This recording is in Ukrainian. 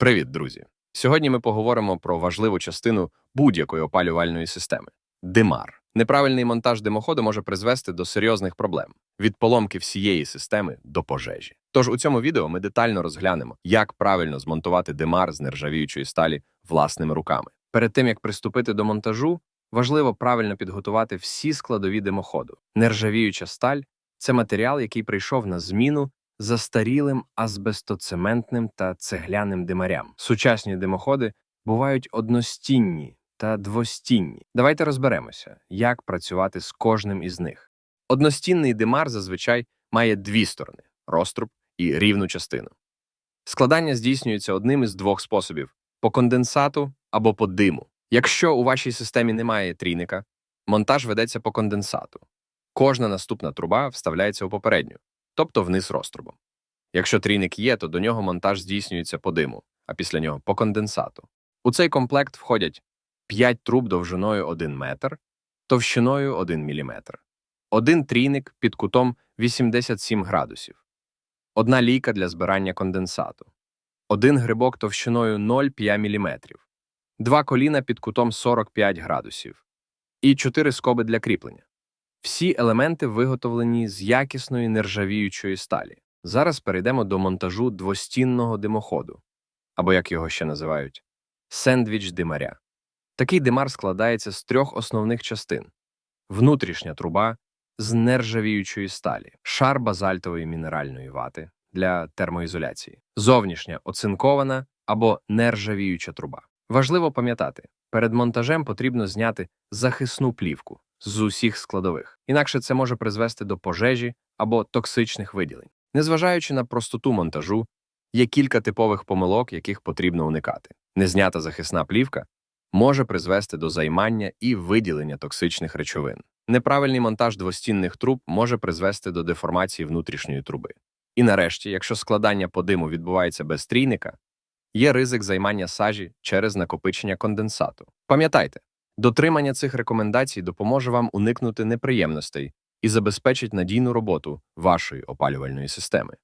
Привіт, друзі! Сьогодні ми поговоримо про важливу частину будь-якої опалювальної системи димар. Неправильний монтаж димоходу може призвести до серйозних проблем від поломки всієї системи до пожежі. Тож у цьому відео ми детально розглянемо, як правильно змонтувати димар з нержавіючої сталі власними руками. Перед тим як приступити до монтажу, важливо правильно підготувати всі складові димоходу. Нержавіюча сталь це матеріал, який прийшов на зміну застарілим азбестоцементним та цегляним димарям. Сучасні димоходи бувають одностінні та двостінні. Давайте розберемося, як працювати з кожним із них. Одностінний димар зазвичай має дві сторони розтруб і рівну частину. Складання здійснюється одним із двох способів по конденсату або по диму. Якщо у вашій системі немає трійника, монтаж ведеться по конденсату. Кожна наступна труба вставляється у попередню, тобто вниз розтрубом. Якщо трійник є, то до нього монтаж здійснюється по диму, а після нього по конденсату. У цей комплект входять 5 труб довжиною 1 метр, товщиною 1 мм, один трійник під кутом 87 градусів, одна лійка для збирання конденсату, один грибок товщиною 0,5 мм, два коліна під кутом 45 градусів і 4 скоби для кріплення. Всі елементи виготовлені з якісної нержавіючої сталі. Зараз перейдемо до монтажу двостінного димоходу, або як його ще називають, сендвіч димаря. Такий димар складається з трьох основних частин: внутрішня труба з нержавіючої сталі, шар базальтової мінеральної вати для термоізоляції, зовнішня оцинкована або нержавіюча труба. Важливо пам'ятати, перед монтажем потрібно зняти захисну плівку з усіх складових, інакше це може призвести до пожежі або токсичних виділень. Незважаючи на простоту монтажу, є кілька типових помилок, яких потрібно уникати. Незнята захисна плівка може призвести до займання і виділення токсичних речовин. Неправильний монтаж двостінних труб може призвести до деформації внутрішньої труби. І нарешті, якщо складання по диму відбувається без трійника, є ризик займання сажі через накопичення конденсату. Пам'ятайте, дотримання цих рекомендацій допоможе вам уникнути неприємностей і забезпечить надійну роботу вашої опалювальної системи.